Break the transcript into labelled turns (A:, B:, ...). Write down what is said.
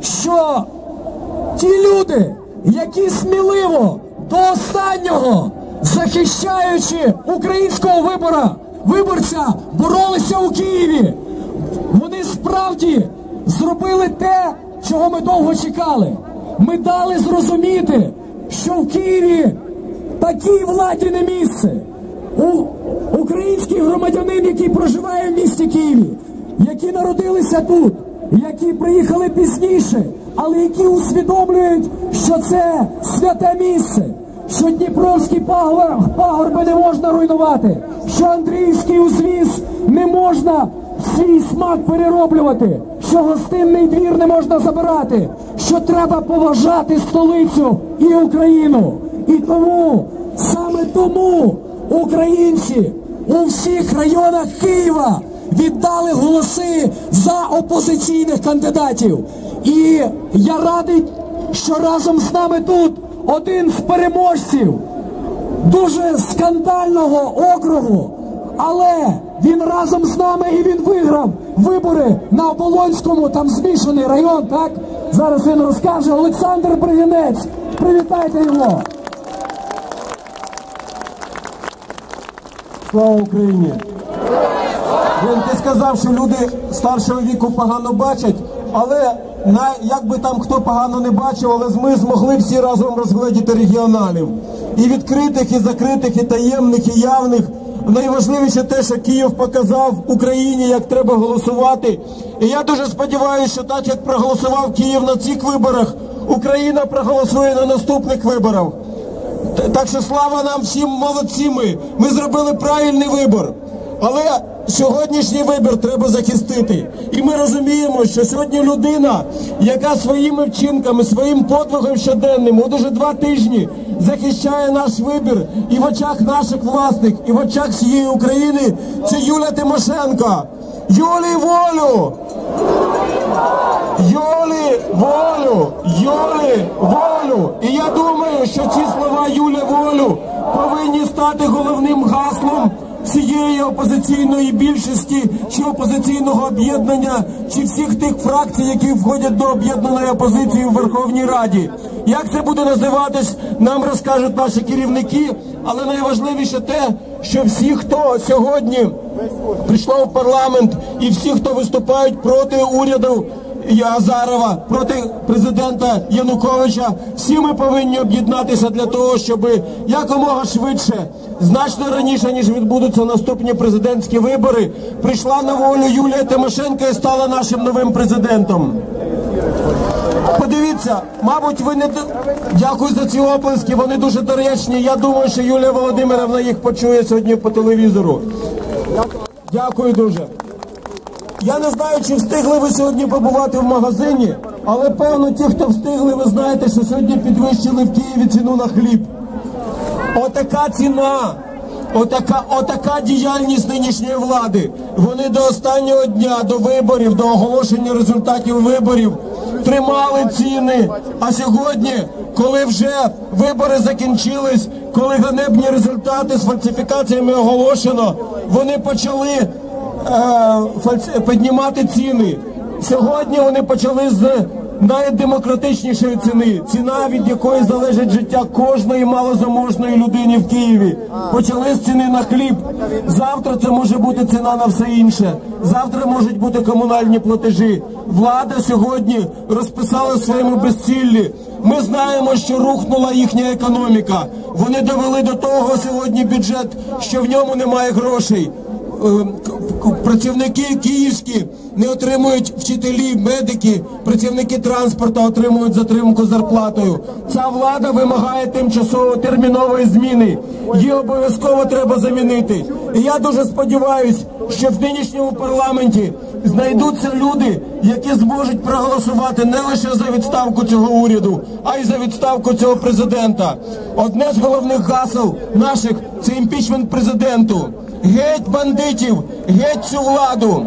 A: що ті люди, які сміливо до останнього, захищаючи українського вибора, виборця, боролися у Києві, вони справді зробили те, чого ми довго чекали. Ми дали зрозуміти, що в Києві такій владі не місце. У український громадянин, який проживає в місті Києві, які народилися тут, які приїхали пізніше, але які усвідомлюють, що це святе місце, що Дніпровський пагор, пагорби не можна руйнувати, що Андріївський узвіз не можна свій смак перероблювати, що гостинний двір не можна забирати, що треба поважати столицю і Україну. І тому, саме тому українці у всіх районах Києва віддали голоси за опозиційних кандидатів. І я радий, що разом з нами тут один з переможців дуже скандального округу, але він разом з нами і він виграв вибори на Оболонському, там змішаний район, так? Зараз він розкаже Олександр Бригинець. Привітайте його.
B: Слава Україні! Блін, ти сказав, що люди старшого віку погано бачать, але на, як би там хто погано не бачив, але ми змогли всі разом розгледіти регіоналів. І відкритих, і закритих, і таємних, і явних. Найважливіше те, що Київ показав Україні, як треба голосувати. І я дуже сподіваюся, що так як проголосував Київ на цих виборах, Україна проголосує на наступних виборах. Так що слава нам всім молодці ми. Ми зробили правильний вибор. Але сьогоднішній вибір треба захистити. І ми розуміємо, що сьогодні людина, яка своїми вчинками, своїм подвигом щоденним, от уже два тижні захищає наш вибір і в очах наших власних, і в очах всієї України, це Юля Тимошенко. Юлі волю! Юлі волю! Юлі волю! І я думаю, що ці слова Юлі волю повинні стати головним гаслом всієї опозиційної більшості чи опозиційного об'єднання, чи всіх тих фракцій, які входять до об'єднаної опозиції в Верховній Раді. Як це буде називатись, нам розкажуть наші керівники, але найважливіше те, що всі, хто сьогодні прийшло в парламент, і всі, хто виступають проти уряду Азарова, проти президента Януковича, всі ми повинні об'єднатися для того, щоб якомога швидше, значно раніше ніж відбудуться наступні президентські вибори, прийшла на волю Юлія Тимошенко і стала нашим новим президентом. Подивіться, мабуть, ви не дякую за ці оплески. Вони дуже доречні. Я думаю, що Юлія Володимирівна їх почує сьогодні по телевізору. Дякую дуже. Я не знаю, чи встигли ви сьогодні побувати в магазині, але певно, ті, хто встигли, ви знаєте, що сьогодні підвищили в Києві ціну на хліб. Отака ціна, отака, отака діяльність нинішньої влади. Вони до останнього дня, до виборів, до оголошення результатів виборів тримали ціни. А сьогодні, коли вже вибори закінчились, коли ганебні результати з фальсифікаціями оголошено, вони почали піднімати ціни. Сьогодні вони почали з найдемократичнішої ціни, ціна від якої залежить життя кожної малозаможної людини в Києві. Почали з ціни на хліб. Завтра це може бути ціна на все інше. Завтра можуть бути комунальні платежі. Влада сьогодні розписала своєму безціллі. Ми знаємо, що рухнула їхня економіка. Вони довели до того сьогодні бюджет, що в ньому немає грошей. Е, працівники київські не отримують вчителі, медики, працівники транспорту отримують затримку зарплатою. Ця влада вимагає тимчасово термінової зміни. Її обов'язково треба замінити. І я дуже сподіваюся, що в нинішньому парламенті знайдуться люди, які зможуть проголосувати не лише за відставку цього уряду, а й за відставку цього президента. Одне з головних гасел наших це імпічмент президенту. Геть бандитів, геть цю владу.